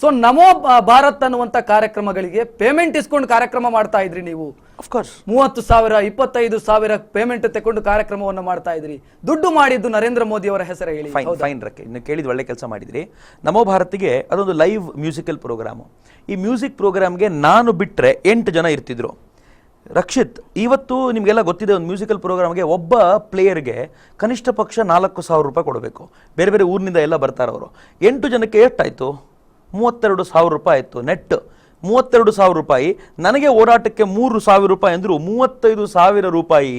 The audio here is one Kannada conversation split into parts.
ಸೊ ನಮೋ ಭಾರತ್ ಅನ್ನುವಂತ ಕಾರ್ಯಕ್ರಮಗಳಿಗೆ ಪೇಮೆಂಟ್ ಇಸ್ಕೊಂಡು ಕಾರ್ಯಕ್ರಮ ಮಾಡ್ತಾ ಇದ್ರಿ ನೀವು. ಅಫ್ಕೋರ್ಸ್ ಮೂವತ್ತು ಸಾವಿರ ಇಪ್ಪತ್ತೈದು ಸಾವಿರ ಪೇಮೆಂಟ್ ತಗೊಂಡು ಕಾರ್ಯಕ್ರಮವನ್ನು ಮಾಡ್ತಾ ಇದ್ರಿ. ದುಡ್ಡು ಮಾಡಿದ್ದು ನರೇಂದ್ರ ಮೋದಿ ಅವರ ಹೆಸರು ಹೇಳಿ. ಫೈನ್ ಫೈನ್ ರಕ್ಕೆ. ಇನ್ನು ಕೇಳಿದ ಒಳ್ಳೆ ಕೆಲಸ ಮಾಡಿದ್ರಿ. ನಮೋ ಭಾರತಿಗೆ ಅದೊಂದು ಲೈವ್ ಮ್ಯೂಸಿಕಲ್ ಪ್ರೋಗ್ರಾಮ್ ಈ ಮ್ಯೂಸಿಕ್ ಪ್ರೋಗ್ರಾಮ್ಗೆ ನಾನು ಬಿಟ್ಟರೆ ಎಂಟು ಜನ ಇರ್ತಿದ್ರು. ರಕ್ಷಿತ್ ಇವತ್ತು ನಿಮಗೆಲ್ಲ ಗೊತ್ತಿದೆ ಒಂದು ಮ್ಯೂಸಿಕಲ್ ಪ್ರೋಗ್ರಾಮ್ಗೆ ಒಬ್ಬ ಪ್ಲೇಯರ್ಗೆ ಕನಿಷ್ಠ ಪಕ್ಷ ನಾಲ್ಕು ಸಾವಿರ ರೂಪಾಯಿ ಕೊಡಬೇಕು. ಬೇರೆ ಬೇರೆ ಊರಿನಿಂದ ಎಲ್ಲ ಬರ್ತಾರೆ ಅವರು ಎಂಟು ಜನಕ್ಕೆ ಎಷ್ಟಾಯಿತು ಮೂವತ್ತೆರಡು ಸಾವಿರ ರೂಪಾಯಿ ಆಯಿತು ನೆಟ್ ಮೂವತ್ತೆರಡು ಸಾವಿರ ರೂಪಾಯಿ. ನನಗೆ ಓಡಾಟಕ್ಕೆ ಮೂರು ಸಾವಿರ ರೂಪಾಯಿ ಅಂದರು ಮೂವತ್ತೈದು ಸಾವಿರ ರೂಪಾಯಿ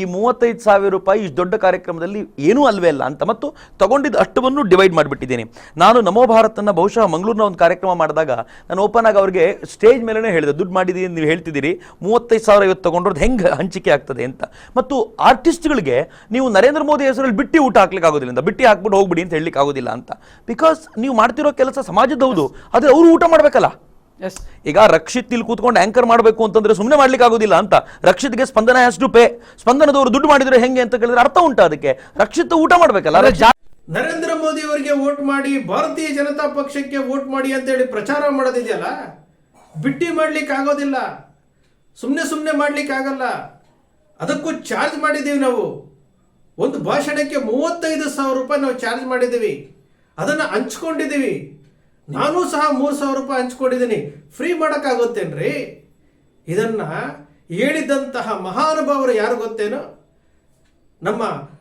ಈ ಮೂವತ್ತೈದು ಸಾವಿರ ರೂಪಾಯಿ ಇಷ್ಟು ದೊಡ್ಡ ಕಾರ್ಯಕ್ರಮದಲ್ಲಿ ಏನೂ ಅಲ್ವೇ ಅಲ್ಲ ಅಂತ ಮತ್ತು ತಗೊಂಡಿದ್ದ ಅಷ್ಟವನ್ನು ಡಿವೈಡ್ ಮಾಡಿಬಿಟ್ಟಿದ್ದೀನಿ. ನಾನು ನಮೋ ಭಾರತನ ಬಹುಶಃ ಮಂಗಳೂರಿನ ಒಂದು ಕಾರ್ಯಕ್ರಮ ಮಾಡಿದಾಗ ನಾನು ಓಪನ್ ಆಗಿ ಅವರಿಗೆ ಸ್ಟೇಜ್ ಮೇಲೇ ಹೇಳಿದೆ, ದುಡ್ಡು ಮಾಡಿದ್ದೀನಿ ನೀವು ಹೇಳ್ತಿದ್ದೀರಿ, ಮೂವತ್ತೈದು ಸಾವಿರ ಇವತ್ತು ತೊಗೊಂಡ್ರದ್ದು ಹೆಂಗೆ ಹಂಚಿಕೆ ಆಗ್ತದೆ? ಅಂತ. ಮತ್ತು ಆರ್ಟಿಸ್ಟ್ಗಳಿಗೆ ನೀವು ನರೇಂದ್ರ ಮೋದಿ ಹೆಸರಲ್ಲಿ ಬಿಟ್ಟಿ ಊಟ ಹಾಕ್ಲಿಕ್ಕೆ ಆಗೋದಿಲ್ಲ ಬಿಟ್ಟಿ ಹಾಕ್ಬಿಟ್ಟು ಹೋಗ್ಬಿಡಿ ಅಂತ ಹೇಳಲಿಕ್ಕೆ ಆಗೋದಿಲ್ಲ ಅಂತ. ಬಿಕಾಸ್ ನೀವು ಮಾಡ್ತಿರೋ ಕೆಲಸ ಸಮಾಜದ ಹೌದು, ಆದರೆ ಅವರು ಊಟ ಮಾಡಬೇಕಲ್ಲ. ಈಗ ರಕ್ಷಿತ್ ಇಲ್ಲಿ ಕೂತ್ಕೊಂಡು ಆಂಕರ್ ಮಾಡಬೇಕು ಅಂತಂದ್ರೆ ಸುಮ್ಮನೆ ಮಾಡ್ಲಿಕ್ಕೆ ಆಗೋದಿಲ್ಲ ಅಂತ. ರಕ್ಷಿತ್ಗೆ ಸ್ಪಂದನ ಹ್ಯಾಸ್ ಟು ಪೇ ಸ್ಪಂದನದವರು ದುಡ್ಡು ಮಾಡಿದ್ರೆ ಹೆಂಗೆ ಅಂತ ಕೇಳಿದ್ರೆ ಅರ್ಥ ಉಂಟು ಅದಕ್ಕೆ. ರಕ್ಷಿತ್ ಊಟ ಮಾಡ್ಬೇಕಲ್ಲ ನರೇಂದ್ರ ಮೋದಿ ಅವರಿಗೆ ವೋಟ್ ಮಾಡಿ, ಭಾರತೀಯ ಜನತಾ ಪಕ್ಷಕ್ಕೆ ವೋಟ್ ಮಾಡಿ ಅಂತ ಹೇಳಿ ಪ್ರಚಾರ ಮಾಡೋದಿದೆಯಲ್ಲ? ಬಿಟ್ಟಿ ಮಾಡ್ಲಿಕ್ಕೆ ಆಗೋದಿಲ್ಲ. ಸುಮ್ಮನೆ ಸುಮ್ಮನೆ ಮಾಡ್ಲಿಕ್ಕೆ ಆಗಲ್ಲ. ಅದಕ್ಕೂ ಚಾರ್ಜ್ ಮಾಡಿದ್ದೀವಿ ನಾವು. ಒಂದು ಭಾಷಣಕ್ಕೆ ಮೂವತ್ತೈದು ಸಾವಿರ ರೂಪಾಯಿ ನಾವು ಚಾರ್ಜ್ ಮಾಡಿದ್ದೀವಿ ಅದನ್ನು ಹಂಚ್ಕೊಂಡಿದ್ದೀವಿ ನಾನು ಸಹ ಮೂರು ಸಾವಿರ ರೂಪಾಯಿ ಹಂಚ್ಕೊಂಡಿದ್ದೀನಿ. ಫ್ರೀ ಮಾಡೋಕ್ಕಾಗುತ್ತೇನ್ರಿ? ಇದನ್ನ ಹೇಳಿದಂತಹ ಮಹಾನುಭಾವರು ಯಾರು ಗೊತ್ತೇನೋ? ನಮ್ಮ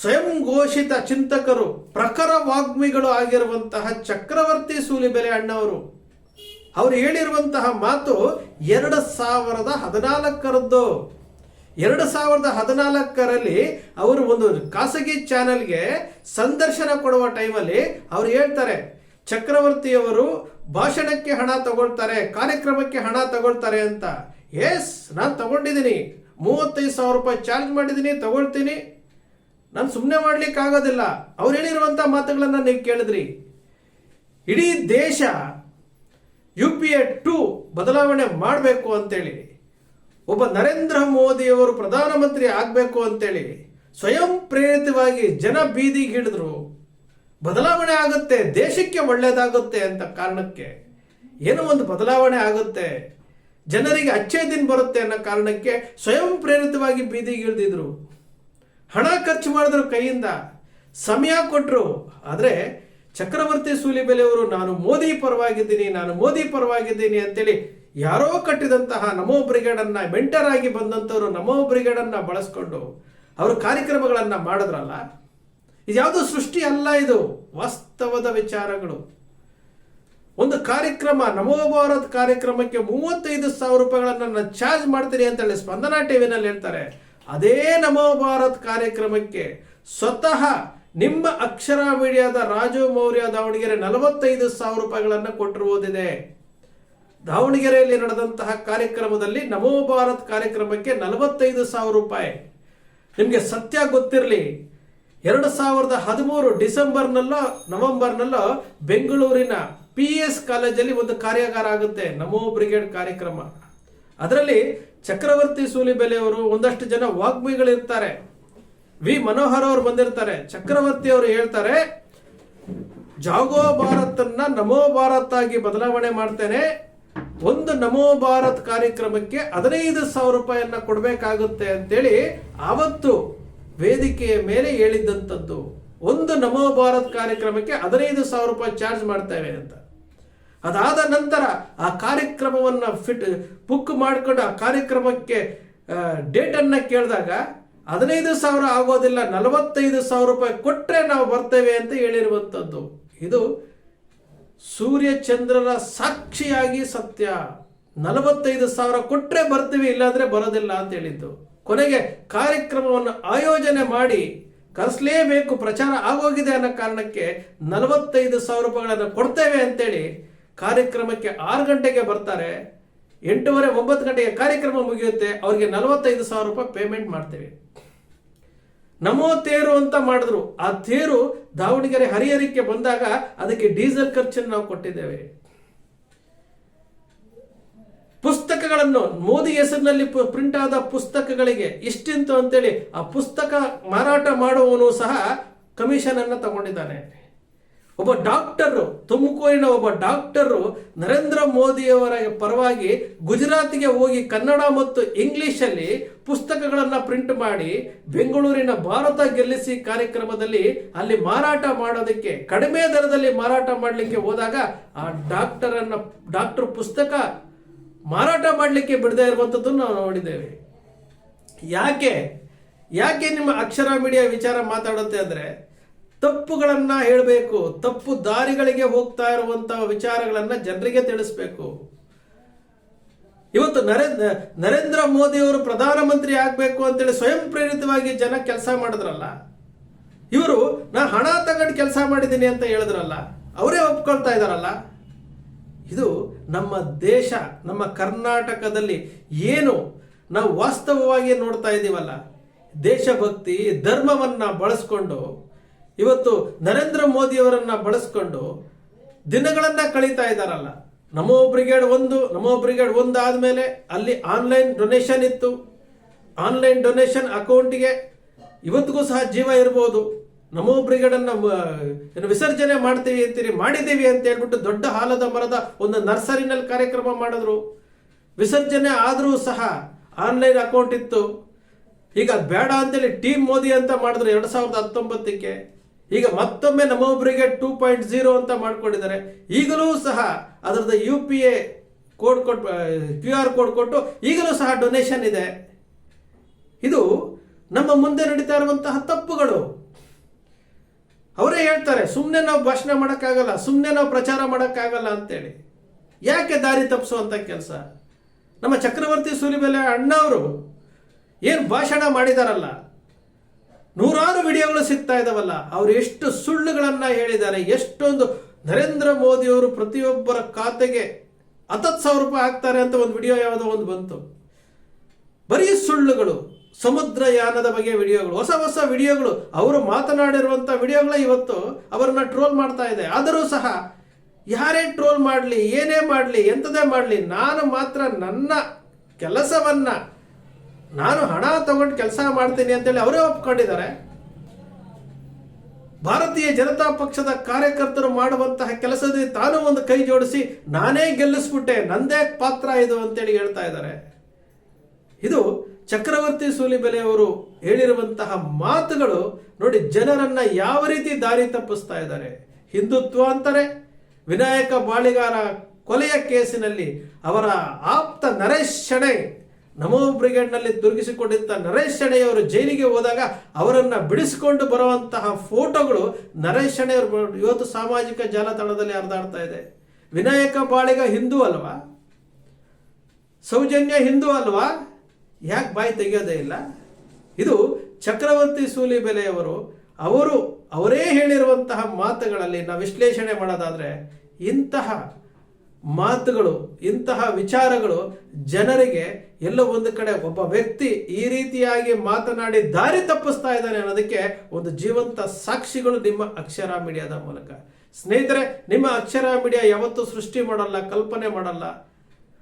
ಸ್ವಯಂ ಘೋಷಿತ ಚಿಂತಕರು, ಪ್ರಖರ ವಾಗ್ಮಿಗಳು ಆಗಿರುವಂತಹ ಚಕ್ರವರ್ತಿ ಸೂಲಿಬೆಲೆ ಅಣ್ಣವರು. ಅವರು ಹೇಳಿರುವಂತಹ ಮಾತು ಎರಡು ಸಾವಿರದ ಹದಿನಾಲ್ಕರದ್ದು. ಎರಡು ಸಾವಿರದ ಹದಿನಾಲ್ಕರಲ್ಲಿ ಅವರು ಒಂದು ಖಾಸಗಿ ಚಾನೆಲ್ಗೆ ಸಂದರ್ಶನ ಕೊಡುವ ಟೈಮಲ್ಲಿ ಅವರು ಹೇಳ್ತಾರೆ ಚಕ್ರವರ್ತಿಯವರು ಭಾಷಣಕ್ಕೆ ಹಣ ತಗೊಳ್ತಾರೆ, ಕಾರ್ಯಕ್ರಮಕ್ಕೆ ಹಣ ತಗೊಳ್ತಾರೆ ಅಂತ. ಎಸ್ ನಾನು ತಗೊಂಡಿದ್ದೀನಿ ಮೂವತ್ತೈದು ಸಾವಿರ ರೂಪಾಯಿ ಚಾರ್ಜ್ ಮಾಡಿದ್ದೀನಿ ತಗೊಳ್ತೀನಿ. ನಾನು ಸುಮ್ಮನೆ ಮಾಡ್ಲಿಕ್ಕೆ ಆಗೋದಿಲ್ಲ. ಅವ್ರು ಹೇಳಿರುವಂಥ ಮಾತುಗಳನ್ನು ನೀವು ಕೇಳಿದ್ರಿ. ಇಡೀ ದೇಶ ಯು ಪಿ ಎ ಟು ಬದಲಾವಣೆ ಮಾಡಬೇಕು ಅಂತೇಳಿ, ಒಬ್ಬ ನರೇಂದ್ರ ಮೋದಿಯವರು ಪ್ರಧಾನಮಂತ್ರಿ ಆಗಬೇಕು ಅಂತೇಳಿ ಸ್ವಯಂ ಪ್ರೇರಿತವಾಗಿ ಜನ ಬೀದಿಗಿಳಿದ್ರು ಬದಲಾವಣೆ ಆಗುತ್ತೆ, ದೇಶಕ್ಕೆ ಒಳ್ಳೇದಾಗುತ್ತೆ ಅಂತ ಕಾರಣಕ್ಕೆ ಏನೋ ಒಂದು ಬದಲಾವಣೆ ಆಗುತ್ತೆ. ಜನರಿಗೆ ಅಚ್ಚೆ ದಿನ ಬರುತ್ತೆ ಅನ್ನೋ ಕಾರಣಕ್ಕೆ ಸ್ವಯಂ ಪ್ರೇರಿತವಾಗಿ ಬೀದಿಗೆ ಇಳಿದಿದ್ರು. ಹಣ ಖರ್ಚು ಮಾಡಿದ್ರು ಕೈಯಿಂದ, ಸಮಯ ಕೊಟ್ಟರು ಆದರೆ ಚಕ್ರವರ್ತಿ ಸೂಲಿಬೆಲೆಯವರು ನಾನು ಮೋದಿ ಪರವಾಗಿದ್ದೀನಿ, ನಾನು ಮೋದಿ ಪರವಾಗಿದ್ದೀನಿ ಅಂತೇಳಿ ಯಾರೋ ಕಟ್ಟಿದಂತಹ ನಮೋ ಬ್ರಿಗೇಡನ್ನು, ಮೆಂಟರ್ ಆಗಿ ಬಂದಂಥವರು ನಮೋ ಬ್ರಿಗೇಡನ್ನು ಬಳಸ್ಕೊಂಡು ಅವರು ಕಾರ್ಯಕ್ರಮಗಳನ್ನು ಮಾಡಿದ್ರಲ್ಲ ಇದ್ಯಾವುದು ಸೃಷ್ಟಿ ಅಲ್ಲ ಇದು. ವಾಸ್ತವದ ವಿಚಾರಗಳು. ಒಂದು ಕಾರ್ಯಕ್ರಮ, ನಮೋ ಭಾರತ್ ಕಾರ್ಯಕ್ರಮಕ್ಕೆ ಮೂವತ್ತೈದು ಸಾವಿರ ರೂಪಾಯಿಗಳನ್ನು ನಾನು ಚಾರ್ಜ್ ಮಾಡ್ತೀನಿ ಅಂತ ಹೇಳಿ ಸ್ಪಂದನಾ ಟಿವಿನಲ್ಲಿ ಹೇಳ್ತಾರೆ. ಅದೇ ನಮೋ ಭಾರತ್ ಕಾರ್ಯಕ್ರಮಕ್ಕೆ ಸ್ವತಃ ನಿಮ್ಮ ಅಕ್ಷರ ಮೀಡಿಯಾದ ರಾಜು ಮೌರ್ಯ ದಾವಣಗೆರೆ ನಲವತ್ತೈದು ಸಾವಿರ ರೂಪಾಯಿಗಳನ್ನು ಕೊಟ್ಟಿರುವುದಿದೆ. ದಾವಣಗೆರೆಯಲ್ಲಿ ನಡೆದಂತಹ ಕಾರ್ಯಕ್ರಮದಲ್ಲಿ ನಮೋ ಭಾರತ್ ಕಾರ್ಯಕ್ರಮಕ್ಕೆ ನಲವತ್ತೈದು ಸಾವಿರ ರೂಪಾಯಿ. ನಿಮಗೆ ಸತ್ಯ ಗೊತ್ತಿರಲಿ. ಎರಡು ಸಾವಿರದ ಹದಿಮೂರು ಡಿಸೆಂಬರ್ನಲ್ಲೋ, ನವೆಂಬರ್ನಲ್ಲೋ ಬೆಂಗಳೂರಿನ ಪಿ ಎಸ್ ಕಾಲೇಜಲ್ಲಿ ಒಂದು ಕಾರ್ಯಾಗಾರ ಆಗುತ್ತೆ, ನಮೋ ಬ್ರಿಗೇಡ್ ಕಾರ್ಯಕ್ರಮ. ಅದರಲ್ಲಿ ಚಕ್ರವರ್ತಿ ಸೂಲಿಬೆಲೆಯವರು ಒಂದಷ್ಟು ಜನ ವಾಗ್ಮಿಗಳಿರ್ತಾರೆ. ವಿ ಮನೋಹರ್ ಅವರು ಬಂದಿರ್ತಾರೆ. ಚಕ್ರವರ್ತಿ ಅವರು ಹೇಳ್ತಾರೆ, ಜಾಗೋ ಭಾರತನ್ನ ನಮೋ ಭಾರತ್ ಆಗಿ ಬದಲಾವಣೆ ಮಾಡ್ತೇನೆ. ಒಂದು ನಮೋ ಭಾರತ್ ಕಾರ್ಯಕ್ರಮಕ್ಕೆ ಹದಿನೈದು ಸಾವಿರ ರೂಪಾಯಿಯನ್ನ ಕೊಡಬೇಕಾಗುತ್ತೆ. ಅಂತೇಳಿ, ಆವತ್ತು ವೇದಿಕೆಯ ಮೇಲೆ ಹೇಳಿದ್ದಂಥದ್ದು ಒಂದು ನಮೋ ಭಾರತ್ ಕಾರ್ಯಕ್ರಮಕ್ಕೆ ಹದಿನೈದು ಸಾವಿರ ರೂಪಾಯಿ ಚಾರ್ಜ್ ಮಾಡ್ತೇವೆ ಅಂತ. ಅದಾದ ನಂತರ ಆ ಕಾರ್ಯಕ್ರಮವನ್ನ ಫಿಟ್ ಬುಕ್ ಮಾಡಿಕೊಂಡು ಆ ಕಾರ್ಯಕ್ರಮಕ್ಕೆ ಡೇಟನ್ನು ಕೇಳಿದಾಗ ಹದಿನೈದು ಸಾವಿರ ಆಗೋದಿಲ್ಲ, ನಲವತ್ತೈದು ಸಾವಿರ ರೂಪಾಯಿ ಕೊಟ್ಟರೆ ನಾವು ಬರ್ತೇವೆ ಅಂತ ಹೇಳಿರುವಂಥದ್ದು. ಇದು ಸೂರ್ಯ ಚಂದ್ರರ ಸಾಕ್ಷಿಯಾಗಿ ಸತ್ಯ. ನಲವತ್ತೈದು ಸಾವಿರ ಕೊಟ್ಟರೆ ಬರ್ತೀವಿ, ಇಲ್ಲಾಂದ್ರೆ ಬರೋದಿಲ್ಲ ಅಂತ ಹೇಳಿದ್ದು. ಕೊನೆಗೆ ಕಾರ್ಯಕ್ರಮವನ್ನು ಆಯೋಜನೆ ಮಾಡಿ ಕರೆಸಲೇಬೇಕು ಪ್ರಚಾರ ಆಗೋಗಿದೆ ಅನ್ನೋ ಕಾರಣಕ್ಕೆ ನಲವತ್ತೈದು ಸಾವಿರ ರೂಪಾಯಿಗಳನ್ನು ಕೊಡ್ತೇವೆ ಅಂತೇಳಿ ಕಾರ್ಯಕ್ರಮಕ್ಕೆ ಆರು ಗಂಟೆಗೆ ಬರ್ತಾರೆ. ಎಂಟೂವರೆ, ಒಂಬತ್ತು ಗಂಟೆಗೆ ಕಾರ್ಯಕ್ರಮ ಮುಗಿಯುತ್ತೆ, ಅವರಿಗೆ ನಲವತ್ತೈದು ಸಾವಿರ ರೂಪಾಯಿ ಪೇಮೆಂಟ್ ಮಾಡ್ತೇವೆ. ನಮೋ ತೇರು ಅಂತ ಮಾಡಿದ್ರು. ಆ ತೇರು ದಾವಣಗೆರೆ ಹರಿಹರಕ್ಕೆ ಬಂದಾಗ ಅದಕ್ಕೆ ಡೀಸೆಲ್ ಖರ್ಚನ್ನು ನಾವು ಕೊಟ್ಟಿದ್ದೇವೆ. ಪುಸ್ತಕಗಳನ್ನು ಮೋದಿ ಹೆಸರಿನಲ್ಲಿ ಪ್ರಿಂಟ್ ಆದ ಪುಸ್ತಕಗಳಿಗೆ ಇಷ್ಟಿಂತು ಅಂತೇಳಿ ಆ ಪುಸ್ತಕ ಮಾರಾಟ ಮಾಡುವವನು ಸಹ ಕಮಿಷನ್ ಅನ್ನು ತಗೊಂಡಿದ್ದಾನೆ. ಒಬ್ಬ ಡಾಕ್ಟರು, ತುಮಕೂರಿನ ಒಬ್ಬ ಡಾಕ್ಟರು ನರೇಂದ್ರ ಮೋದಿಯವರ ಪರವಾಗಿ ಗುಜರಾತ್ಗೆ ಹೋಗಿ ಕನ್ನಡ ಮತ್ತು ಇಂಗ್ಲಿಷಲ್ಲಿ ಪುಸ್ತಕಗಳನ್ನು ಪ್ರಿಂಟ್ ಮಾಡಿ ಬೆಂಗಳೂರಿನ ಭಾರತ ಗೆಲ್ಲಿಸಿ ಕಾರ್ಯಕ್ರಮದಲ್ಲಿ ಅಲ್ಲಿ ಮಾರಾಟ ಮಾಡೋದಕ್ಕೆ, ಕಡಿಮೆ ದರದಲ್ಲಿ ಮಾರಾಟ ಮಾಡಲಿಕ್ಕೆ ಹೋದಾಗ ಆ ಡಾಕ್ಟರ್ ಅನ್ನ ಡಾಕ್ಟರ್ ಪುಸ್ತಕ ಮಾರಾಟ ಮಾಡಲಿಕ್ಕೆ ಬಿಡದೆ ಇರುವಂಥದ್ದನ್ನು ನಾವು ನೋಡಿದ್ದೇವೆ. ಯಾಕೆ? ಯಾಕೆ ನಿಮ್ಮ ಅಕ್ಷರ ಮೀಡಿಯಾ ವಿಚಾರ ಮಾತಾಡುತ್ತೆ ಅಂದ್ರೆ ತಪ್ಪುಗಳನ್ನು ಹೇಳಬೇಕು, ತಪ್ಪು ದಾರಿಗಳಿಗೆ ಹೋಗ್ತಾ ಇರುವಂತಹ ವಿಚಾರಗಳನ್ನು ಜನರಿಗೆ ತಿಳಿಸ್ಬೇಕು. ಇವತ್ತು ನರೇಂದ್ರ ನರೇಂದ್ರ ಮೋದಿ ಅವರು ಪ್ರಧಾನಮಂತ್ರಿ ಆಗಬೇಕು ಅಂತೇಳಿ ಸ್ವಯಂ ಪ್ರೇರಿತವಾಗಿ ಜನ ಕೆಲಸ ಮಾಡಿದ್ರಲ್ಲ, ಇವರು, ನಾ ಹಣ ತಗೊಂಡು ಕೆಲಸ ಮಾಡಿದ್ದೀನಿ ಅಂತ ಹೇಳಿದ್ರಲ್ಲ, ಅವರೇ ಒಪ್ಕೊಳ್ತಾ ಇದಾರಲ್ಲ ಇದು ನಮ್ಮ ದೇಶ, ನಮ್ಮ ಕರ್ನಾಟಕದಲ್ಲಿ ಏನು ನಾವು ವಾಸ್ತವವಾಗಿ ನೋಡ್ತಾ ಇದ್ದೀವಲ್ಲ ದೇಶಭಕ್ತಿ, ಧರ್ಮವನ್ನ ಬಳಸ್ಕೊಂಡು, ಇವತ್ತು ನರೇಂದ್ರ ಮೋದಿಯವರನ್ನು ಬಳಸ್ಕೊಂಡು ದಿನಗಳನ್ನ ಕಳೀತಾ ಇದ್ದಾರಲ್ಲ. ನಮೋ ಬ್ರಿಗೇಡ್ ಒಂದು ನಮೋ ಬ್ರಿಗೇಡ್ ಒಂದು ಆದಮೇಲೆ ಅಲ್ಲಿ ಆನ್ಲೈನ್ ಡೊನೇಷನ್ ಇತ್ತು. ಆನ್ಲೈನ್ ಡೊನೇಷನ್ ಅಕೌಂಟಿಗೆ ಇವತ್ತಿಗೂ ಸಹ ಜೀವ ಇರ್ಬೋದು. ನಮೋ ಬ್ರಿಗೇಡ್ ಅನ್ನ ಮ- ಏನು ವಿಸರ್ಜನೆ ಮಾಡ್ತೀವಿ ಅಂತೀರಿ, ಮಾಡಿದ್ದೀವಿ ಅಂತ ಹೇಳ್ಬಿಟ್ಟು ದೊಡ್ಡ ಹಾಲದ ಮರದ ಒಂದು ನರ್ಸರಿನಲ್ಲಿ ಕಾರ್ಯಕ್ರಮ ಮಾಡಿದ್ರು. ವಿಸರ್ಜನೆ ಆದರೂ ಸಹ ಆನ್ಲೈನ್ ಅಕೌಂಟ್ ಇತ್ತು. ಈಗ ಅದು ಬೇಡ ಅಂತೇಳಿ ಟೀಮ್ ಮೋದಿ ಅಂತ ಮಾಡಿದ್ರು ಎರಡ್ ಸಾವಿರದ ಹತ್ತೊಂಬತ್ತಕ್ಕೆ. ಈಗ ಮತ್ತೊಮ್ಮೆ ನಮೋ ಬ್ರಿಗೇಡ್ ಟೂ ಪಾಯಿಂಟ್ ಜೀರೋ ಅಂತ ಮಾಡ್ಕೊಂಡಿದ್ದಾರೆ. ಈಗಲೂ ಸಹ ಅದರದ ಯು ಪಿ ಎ ಕೋಡ್ ಕೊಟ್ಟು ಕ್ಯೂ ಆರ್ ಕೋಡ್ ಕೊಟ್ಟು ಈಗಲೂ ಸಹ ಡೊನೇಷನ್ ಇದೆ. ಇದು ನಮ್ಮ ಮುಂದೆ ನಡೀತಾ ಇರುವಂತಹ ತಪ್ಪುಗಳು. ಅವರೇ ಹೇಳ್ತಾರೆ ಸುಮ್ಮನೆ ನಾವು ಭಾಷಣ ಮಾಡೋಕ್ಕಾಗಲ್ಲ ಸುಮ್ಮನೆ ನಾವು ಪ್ರಚಾರ ಮಾಡೋಕ್ಕಾಗಲ್ಲ ಅಂತೇಳಿ. ಯಾಕೆ ದಾರಿ ತಪ್ಪಿಸುವಂಥ ಕೆಲಸ? ನಮ್ಮ ಚಕ್ರವರ್ತಿ ಸೂಲಿಬೆಲೆ ಅಣ್ಣವರು ಏನು ಭಾಷಣ ಮಾಡಿದಾರಲ್ಲ, ನೂರಾರು ವಿಡಿಯೋಗಳು ಸಿಗ್ತಾ ಇದಾವಲ್ಲ, ಅವ್ರು ಎಷ್ಟು ಸುಳ್ಳುಗಳನ್ನು ಹೇಳಿದ್ದಾರೆ, ಎಷ್ಟೊಂದು ನರೇಂದ್ರ ಮೋದಿಯವರು ಪ್ರತಿಯೊಬ್ಬರ ಖಾತೆಗೆ ಹತ್ತತ್ತು ಸಾವಿರ ರೂಪಾಯಿ ಹಾಕ್ತಾರೆ ಅಂತ ಒಂದು ವಿಡಿಯೋ ಯಾವುದೋ ಒಂದು ಬಂತು. ಬರೀ ಸಮುದ್ರಯಾನದ ಬಗ್ಗೆ ವಿಡಿಯೋಗಳು, ಹೊಸ ಹೊಸ ವಿಡಿಯೋಗಳು, ಅವರು ಮಾತನಾಡಿರುವಂಥ ವಿಡಿಯೋಗಳ ಇವತ್ತು ಅವರನ್ನ ಟ್ರೋಲ್ ಮಾಡ್ತಾ ಇದೆ. ಆದರೂ ಸಹ ಯಾರೇ ಟ್ರೋಲ್ ಮಾಡಲಿ, ಏನೇ ಮಾಡಲಿ ಎಂಥದೇ ಮಾಡಲಿ, ನಾನು ಮಾತ್ರ ನನ್ನ ಕೆಲಸವನ್ನ ನಾನು ಹಣ ತಗೊಂಡು ಕೆಲಸ ಮಾಡ್ತೀನಿ ಅಂತೇಳಿ ಅವರೇ ಒಪ್ಕೊಂಡಿದ್ದಾರೆ. ಭಾರತೀಯ ಜನತಾ ಪಕ್ಷದ ಕಾರ್ಯಕರ್ತರು ಮಾಡುವಂತಹ ಕೆಲಸದಲ್ಲಿ ತಾನು ಒಂದು ಕೈ ಜೋಡಿಸಿ ನಾನೇ ಗೆಲ್ಲಿಸ್ಬಿಟ್ಟೆ, ನಂದೇ ಪಾತ್ರ ಇದು ಅಂತೇಳಿ ಹೇಳ್ತಾ ಇದ್ದಾರೆ. ಇದು ಚಕ್ರವರ್ತಿ ಸೂಲಿಬೆಲೆಯವರು ಹೇಳಿರುವಂತಹ ಮಾತುಗಳು ನೋಡಿ ಜನರನ್ನ ಯಾವ ರೀತಿ ದಾರಿ ತಪ್ಪಿಸ್ತಾ ಇದ್ದಾರೆ. ಹಿಂದುತ್ವ ಅಂತಾರೆ, ವಿನಾಯಕ ಬಾಳಿಗಾರ ಕೊಲೆಯ ಕೇಸಿನಲ್ಲಿ ಅವರ ಆಪ್ತ ನರೇಶ್ ಶಣೆ ನಮೋ ಬ್ರಿಗೇಡ್ನಲ್ಲಿ ತುರುಗಿಸಿಕೊಂಡಿದ್ದ ನರೇಶ್ ಶೆಣೆಯವರು ಜೈಲಿಗೆ ಹೋದಾಗ ಅವರನ್ನ ಬಿಡಿಸಿಕೊಂಡು ಬರುವಂತಹ ಫೋಟೋಗಳು ನರೇಶ್ ಅವರು ಇವತ್ತು ಸಾಮಾಜಿಕ ಜಾಲತಾಣದಲ್ಲಿ ಹರಿದಾಡ್ತಾ ಇದೆ. ವಿನಾಯಕ ಬಾಳಿಗ ಹಿಂದೂ ಅಲ್ವಾ? ಸೌಜನ್ಯ ಹಿಂದೂ ಅಲ್ವಾ? ಯಾಕೆ ಬಾಯಿ ತೆಗೆಯೋದೇ ಇಲ್ಲ? ಇದು ಚಕ್ರವರ್ತಿ ಸೂಲಿಬೆಲೆಯವರು, ಅವರು ಅವರೇ ಹೇಳಿರುವಂತಹ ಮಾತುಗಳಲ್ಲಿ ನಾವು ವಿಶ್ಲೇಷಣೆ ಮಾಡೋದಾದರೆ ಇಂತಹ ಮಾತುಗಳು, ಇಂತಹ ವಿಚಾರಗಳು ಜನರಿಗೆ ಎಲ್ಲೋ ಒಂದು ಕಡೆ ಒಬ್ಬ ವ್ಯಕ್ತಿ ಈ ರೀತಿಯಾಗಿ ಮಾತನಾಡಿ ದಾರಿ ತಪ್ಪಿಸ್ತಾ ಇದ್ದಾನೆ ಅನ್ನೋದಕ್ಕೆ ಒಂದು ಜೀವಂತ ಸಾಕ್ಷಿಗಳು ನಿಮ್ಮ ಅಕ್ಷರ ಮೀಡಿಯಾದ ಮೂಲಕ. ಸ್ನೇಹಿತರೆ, ನಿಮ್ಮ ಅಕ್ಷರ ಮೀಡಿಯಾ ಯಾವತ್ತೂ ಸೃಷ್ಟಿ ಮಾಡಲ್ಲ, ಕಲ್ಪನೆ ಮಾಡಲ್ಲ.